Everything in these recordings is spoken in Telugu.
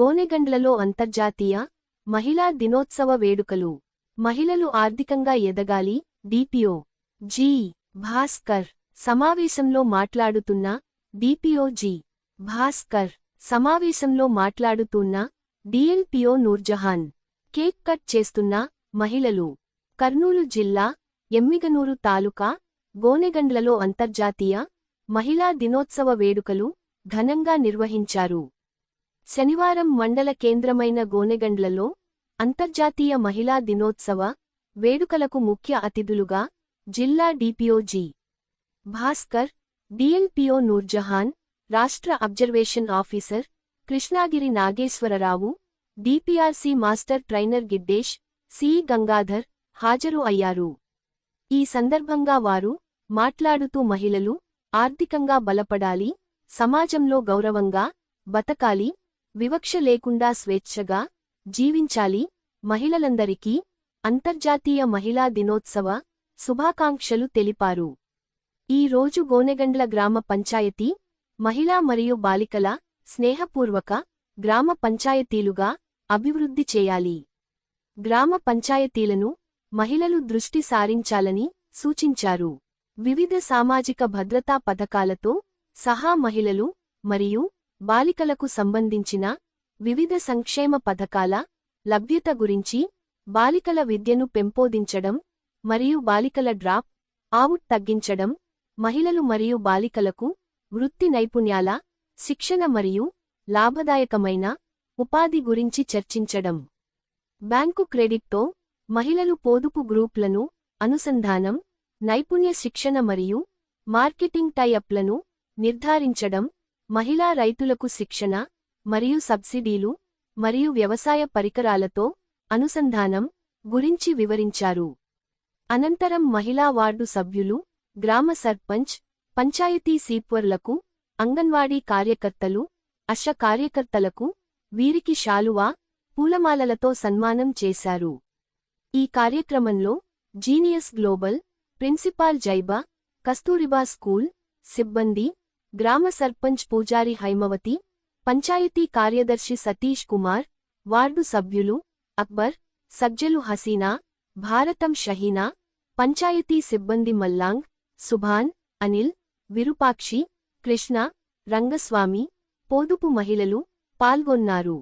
గోనెగండ్లలో అంతర్జాతీయ మహిళా దినోత్సవ వేడుకలు. మహిళలు ఆర్థికంగా ఎదగాలి. DPO G. భాస్కర్ సమావేశంలో మాట్లాడుతున్న డిపిఓ జి. భాస్కర్ సమావేశంలో మాట్లాడుతున్న డిఎల్పిఓ నూర్జహాన్ కేక్ కట్ చేస్తున్న మహిళలు. కర్నూలు జిల్లా ఎమ్మిగనూరు తాలూకా గోనెగండ్లలో అంతర్జాతీయ మహిళా దినోత్సవ వేడుకలు ఘనంగా నిర్వహించారు. శనివారం మండల కేంద్రమైన గోనెగండ్లలో అంతర్జాతీయ మహిళా దినోత్సవ వేడుకలకు ముఖ్య అతిథులుగా జిల్లా DPO G. Bhaskar DLPO Noorjahan రాష్ట్ర observation officer Krishnagiri Nageswararao DPRC master trainer Giddesh C. Gangadhar హాజరు అయ్యారు. ఈ సందర్భంగా వారు మాట్లాడుతూ మహిళలు ఆర్థికంగా బలపడాలి సమాజంలో గౌరవంగా బతకాలి వివక్ష లేకుండా స్వేచ్ఛగా జీవించాలి. మహిళలందరికీ అంతర్జాతీయ మహిళా దినోత్సవ శుభాకాంక్షలు తెలిపారు. ఈ రోజు గోనెగండ్ల గ్రామ పంచాయతీ మహిళా మరియు బాలికల స్నేహపూర్వక గ్రామ పంచాయతీలుగా అభివృద్ధి చేయాలి. గ్రామ పంచాయతీలను మహిళలు దృష్టి సారించాలని సూచించారు. వివిధ సామాజిక భద్రతా పథకాలతో సహా మహిళలు మరియు బాలికలకు సంబంధించిన వివిధ సంక్షేమ పథకాల లభ్యత గురించి బాలికల విద్యను పెంపొందించడం మరియు బాలికల డ్రాప్ అవుట్ తగ్గించడం మహిళలు మరియు బాలికలకు వృత్తి నైపుణ్యాల శిక్షణ మరియు లాభదాయకమైన ఉపాధి గురించి చర్చించడం. బ్యాంకు క్రెడిట్తో మహిళలు పొదుపు గ్రూప్లను అనుసంధానం నైపుణ్య శిక్షణ మరియు మార్కెటింగ్ టైఅప్లను నిర్ధారించడం మహిళా రైతులకు శిక్షణ మరియు సబ్సిడీలు మరియు వ్యవసాయ పరికరాలతో అనుసంధానం గురించి వివరించారు. అనంతరం మహిళా వార్డు సభ్యులు గ్రామ సర్పంచ్ పంచాయతీ సీప్వర్లకు అంగన్వాడీ కార్యకర్తలు అశ కార్యకర్తలకు వీరికి శాలువా పూలమాలలతో సన్మానం చేశారు. ఈ కార్యక్రమంలో genius global principal Zaiba Kasturba school సిబ్బంది గ్రామ సర్పంచ్ పూజారి హైమవతి పంచాయతీ కార్యదర్శి సతీష్ కుమార్ వార్డు సభ్యులు అక్బర్ సజ్జలు హసీనా భారతం షహీనా పంచాయతీ సిబ్బంది మల్లాంగ్ సుభాన్ అనిల్ విరూపాక్షి కృష్ణ రంగస్వామి పోదుపు మహిళలు పాల్గొన్నారు.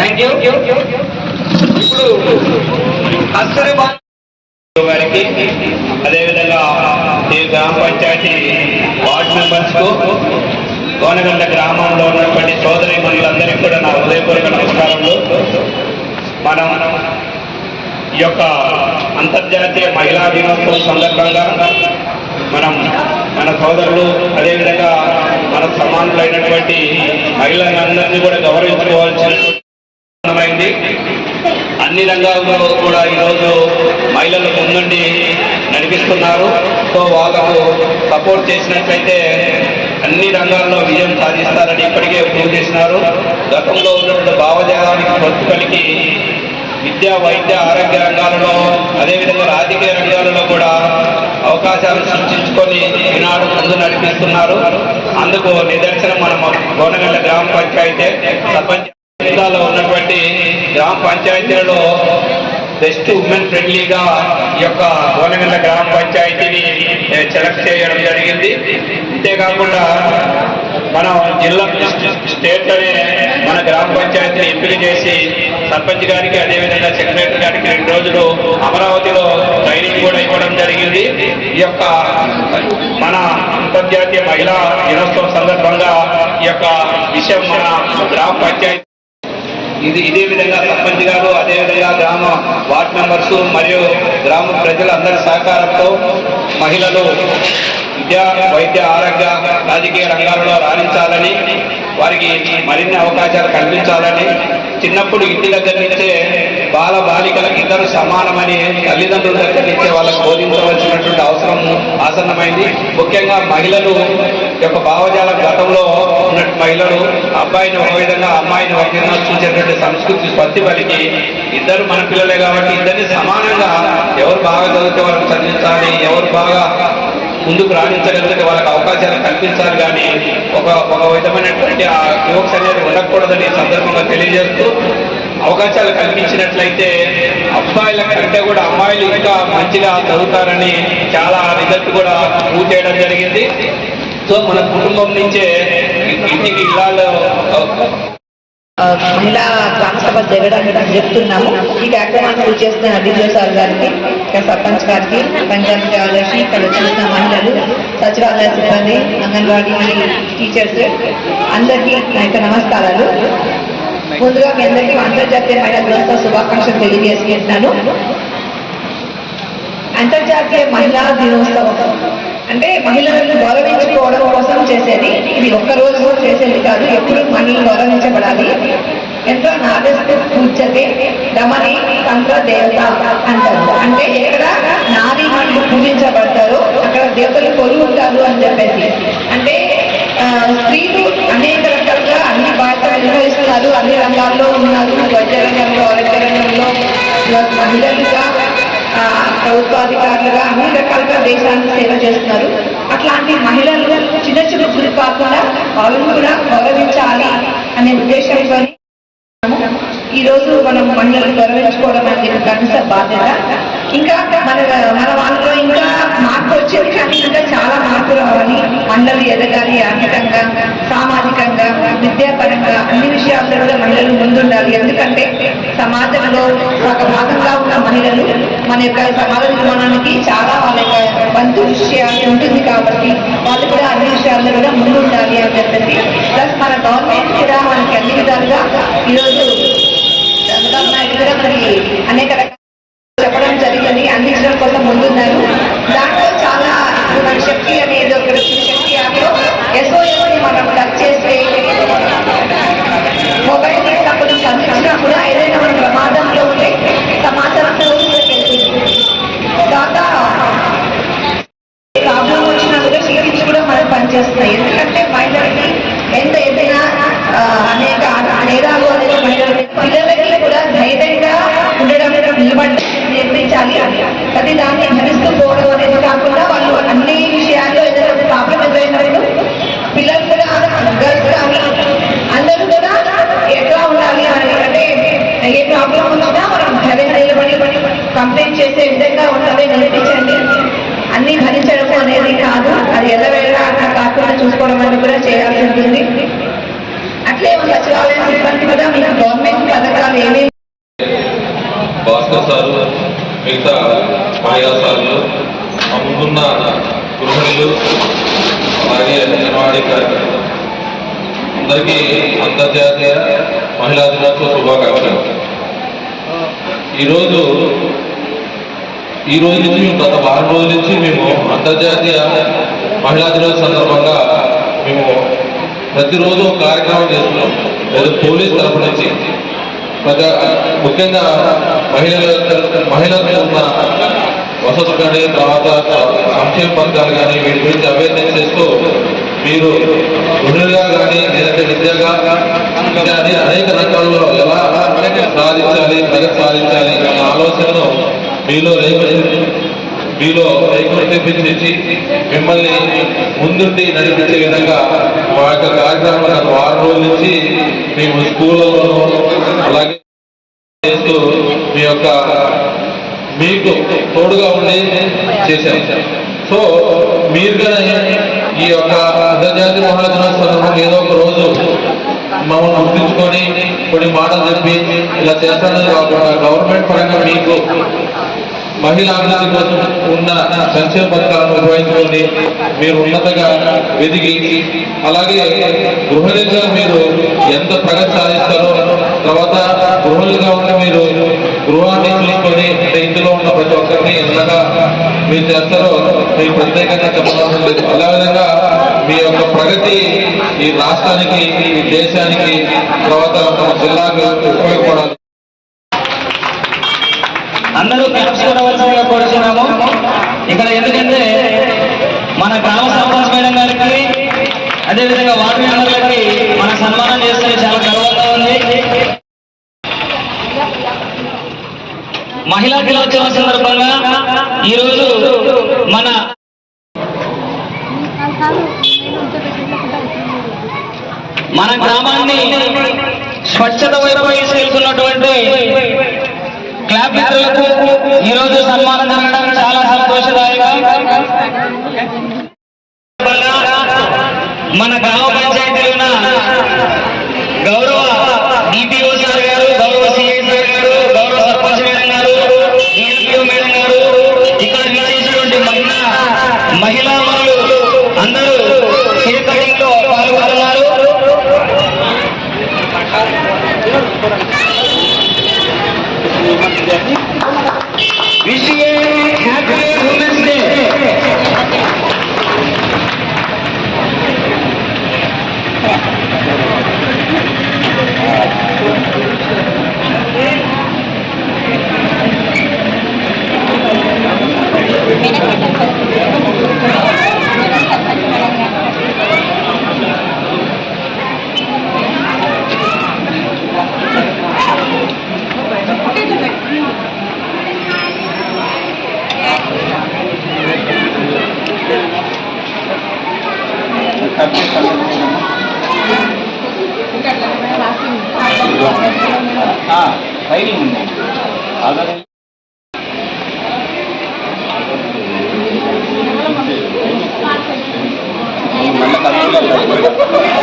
థ్యాంక్ యూ ఇప్పుడు కస్తూరిబా గారికి అదేవిధంగా ఈ గ్రామ పంచాయతీ వార్డు మెంబర్స్కు గోనగండ గ్రామంలో ఉన్నటువంటి సోదరి మనులందరికీ కూడా నా హృదయపూర్వక నమస్కారములు. మనం ఈ యొక్క అంతర్జాతీయ మహిళా దినోత్సవం సందర్భంగా మనం మన సోదరులు అదేవిధంగా మన సమానులైనటువంటి మహిళలందరినీ కూడా గౌరవించుకోవాల్సిన ప్రారంభమైంది అన్ని రంగాల్లో కూడా ఈరోజు మహిళలు ముందుండి నడిపిస్తున్నారు. సో వాళ్ళకు సపోర్ట్ చేసినట్లయితే అన్ని రంగాల్లో విజయం సాధిస్తారని ఇప్పటికే ప్రూవ్ చేసినారు. గతంలో ఉన్నటువంటి భావజాలానికి పొత్తు కలిగి విద్య వైద్య ఆరోగ్య రంగాలలో అదేవిధంగా రాజకీయ రంగాలలో కూడా అవకాశాలు సృష్టించుకొని ఈనాడు ముందు నడిపిస్తున్నారు. అందుకు నిదర్శనం మనం గోనగల్ల గ్రామ పంచాయతీ సర్పంచ్ జిల్లాలో గ్రామ పంచాయతీలలో బెస్ట్ ఉమెన్ ఫ్రెండ్లీగా ఈ యొక్క గోనగల్ల గ్రామ పంచాయతీని సెలెక్ట్ చేయడం జరిగింది. అంతేకాకుండా మన జిల్లా స్టేట్ అనే మన గ్రామ పంచాయతీని ఎంపిక చేసి సర్పంచ్ గారికి అదేవిధంగా సెక్రటరీ గారికి రెండు రోజులు అమరావతిలో ట్రైనింగ్ కూడా ఇవ్వడం జరిగింది. ఈ యొక్క మన అంతర్జాతీయ మహిళా దినోత్సవం సందర్భంగా ఈ యొక్క విషయం మన గ్రామ పంచాయతీ ఇది ఇదే విధంగా సర్పంచ్ గారు అదేవిధంగా గ్రామ వార్డ్ మెంబర్స్ మరియు గ్రామ ప్రజలందరి సహకారంతో మహిళలు విద్యా వైద్య ఆరోగ్య రాజకీయ రంగాలలో రాణించాలని వారికి మరిన్ని అవకాశాలు కల్పించాలని చిన్నప్పుడు ఇంటి దగ్గర నుంచే బాల బాలికలకు ఇద్దరు సమానమని తల్లిదండ్రుల దగ్గర నుంచే వాళ్ళకు బోధించవలసినటువంటి అవసరం ఆసన్నమైంది. ముఖ్యంగా మహిళలు యొక్క భావజాలం గతంలో ఉన్న మహిళలు అబ్బాయిని ఒక విధంగా అమ్మాయిని ఒక విధంగా చూసేటువంటి సంస్కృతి ప్రతిఫలికి ఇద్దరు మన పిల్లలే కాబట్టి ఇద్దరిని సమానంగా ఎవరు బాగా చదివితే వాళ్ళకి చదివించాలి ఎవరు బాగా ముందుకు రాణించగలిగితే వాళ్ళకి అవకాశాలు కల్పించాలి కానీ ఒక ఒక విధమైనటువంటి ఆ యువక్స్ అనేది ఉండకూడదని సందర్భంగా తెలియజేస్తూ అవకాశాలు కల్పించినట్లయితే అబ్బాయిల కంటే కూడా అమ్మాయిలు ఇంకా మంచిగా చదువుతారని చాలా రిజల్ట్ కూడా పూర్తి చేయడం జరిగింది. సో మన కుటుంబం నుంచే ఇంటికి ఇళ్ళలో మహిళా గ్రామ సభ జరగడానికి చెప్తున్నాము. ఈ కార్యక్రమాన్ని చేస్తున్న డిజో సార్ గారికి సర్పంచ్ గారికి పంచాయతీ కార్యదర్శి ఇక్కడ చూసిన మహిళలు సచివాలయ సిబ్బంది అంగన్వాడీ టీచర్స్ అందరికీ నా యొక్క నమస్కారాలు. ముందుగా మీ అందరికీ అంతర్జాతీయ మహిళా దినోత్సవ శుభాకాంక్షలు తెలియజేసుకుంటున్నాను అంతర్జాతీయ మహిళా దినోత్సవం. అంటే మహిళలను గౌరవించుకోవడం కోసం చేసేది. ఇది ఒక్కరోజు చేసేది కాదు ఎప్పుడు మహిళలు గౌరవించబడాలి. ఎంతో నాదస్తు పూజతే దమని తంత్ర దేవత అంటారు. అంటే ఎక్కడ నారీ మహిళలు పూజించబడతారో అక్కడ దేవతలు కొలు ఉంటారు అని చెప్పేసి. అంటే స్త్రీలు అనేక రకాలుగా అన్ని బాధ్యతలు నిర్వహిస్తున్నారు అన్ని రంగాల్లో ఉన్నారు. వైద్య రంగంలో ఆరోగ్య రంగంలో మహిళలుగా ఆ, ప్రభుత్వాధికారులుగా అన్ని రకాలుగా దేశానికి సేవ చేస్తున్నారు. అట్లాంటి మహిళలు చిన్న చిన్న గురి కాకుండా వాళ్ళని కూడా గౌరవించాలి అనే ఉద్దేశంతో ఈ రోజు మనం మహిళలను గౌరవించుకోవడం అనేది కనీస బాధ్యత. ఇంకా మన మన వాళ్ళలో ఇంకా మార్పు వచ్చేది కానీ ఇంకా చాలా మార్పు రావాలి. మహిళలు ఎదగాలి ఆర్థికంగా సామాజికంగా విద్యాపరంగా అన్ని విషయాల్లో కూడా మహిళలు ముందుండాలి. ఎందుకంటే సమాజంలో ఒక భాగంగా ఉన్న మహిళలు మన యొక్క సమాజ నిర్మాణానికి చాలా వాళ్ళ యొక్క వంతు విషయాలు ఉంటుంది కాబట్టి వాళ్ళు కూడా అన్ని విషయాల్లో కూడా ముందుండాలి అని చెప్పేసి. ప్లస్ మన గవర్నమెంట్ కూడా మనకి అన్ని విధాలుగా ఈరోజు చంద్రబాబు నాయుడు కూడా మరి అనేక రకాల అందించడం కోసం ముందున్నారు. దాంట్లో చాలా మన శక్తి అనేది చూసుకోవడం అనేది కూడా చేయాల్సి ఉంటుంది. అట్లే మన సచివాలయ సిబ్బంది కూడా మీకు గవర్నమెంట్ పథకాలు ఏమేమి భాస్కర్ సార్ మిగతా మాయా సార్లు అమ్ముకున్న గృహిణులు అలాగే అంగన్వాడీ కార్యకర్తలు. అందరికీ అంతర్జాతీయ మహిళా దినోత్సవ శుభాకాంక్షలు. ఈరోజు ఈ రోజు నుంచి మేము గత వారం రోజుల నుంచి మేము అంతర్జాతీయ మహిళా దినోత్సవ సందర్భంగా మేము ప్రతిరోజు కార్యక్రమం చేస్తున్నాం. లేదా పోలీస్ తరఫు నుంచి. ప్రజా ముఖ్యంగా మహిళల మహిళలకు ఉన్న వసతులు కానీ తర్వాత సంక్షేమ పథకాలు కానీ వీటి గురించి అవేర్నెస్ చేస్తూ మీరు గుణులుగా కానీ లేదంటే విద్యగా కానీ అనేక రంగాల్లో ఎలా సాధించాలి ప్రగతి సాధించాలి అనే ఆలోచనను మీలో రేపు మీలో తెప్పించేసి మిమ్మల్ని ముందుండి నడిపించే విధంగా మా యొక్క కార్యక్రమం గత వారం రోజుల నుంచి మేము స్కూళ్ళలో అలాగే చేస్తూ మీ యొక్క మీకు తోడుగా ఉండి చేశాం. సో మీరు కానీ ఈ యొక్క అంతర్జాతీయ మహిళా ఏదో ఒక రోజు మమ్మల్ని గుర్తించుకొని కొన్ని మాటలు చెప్పి ఇలా చేస్తానని కాకుండా గవర్నమెంట్ పరంగా మీకు మహిళా అభివృద్ధి కోసం ఉన్న సంక్షేమ పథకాలను ఉపయోగించుకొని మీరు ఉన్నతగా ఎదిగి అలాగే గృహిణిగా మీరు ఎంత ప్రగతి సాధిస్తారో తర్వాత గృహిణులుగా ఉన్న మీరు గృహాన్ని చూసుకొని అంటే ఇంట్లో ఉన్న ప్రతి ఒక్కరిని ఎంతగా మీరు చేస్తారో మీకు ప్రత్యేకంగా చెప్పవలసిన లేదు అదేవిధంగా మీ యొక్క ప్రగతి ఈ రాష్ట్రానికి ఈ దేశానికి తర్వాత మన జిల్లాకు ఉపయోగపడాలి. అందరూ క్యాప్స్ కోరుతున్నాము ఇక్కడ ఎందుకంటే మన గ్రామ సర్పంచ్ మేడం గారికి అదేవిధంగా వార్డు మెంబర్లకి మన సన్మానం చేస్తే చాలా గర్వంగా ఉంది. మహిళా దినోత్సవం సందర్భంగా ఈరోజు మన మన గ్రామాన్ని స్వచ్ఛత వైపు తీసుకెళ్తున్నటువంటి క్లాబ్ మిత్రులకు ఈ సన్మానం జరగడం ట్రైనింగ్ ఉంది. ఆధార్ మళ్ళీ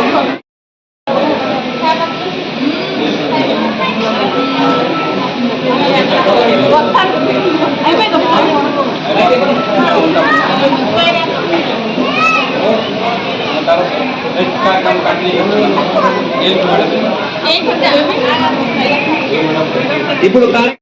ఇప్పుడు కార్య-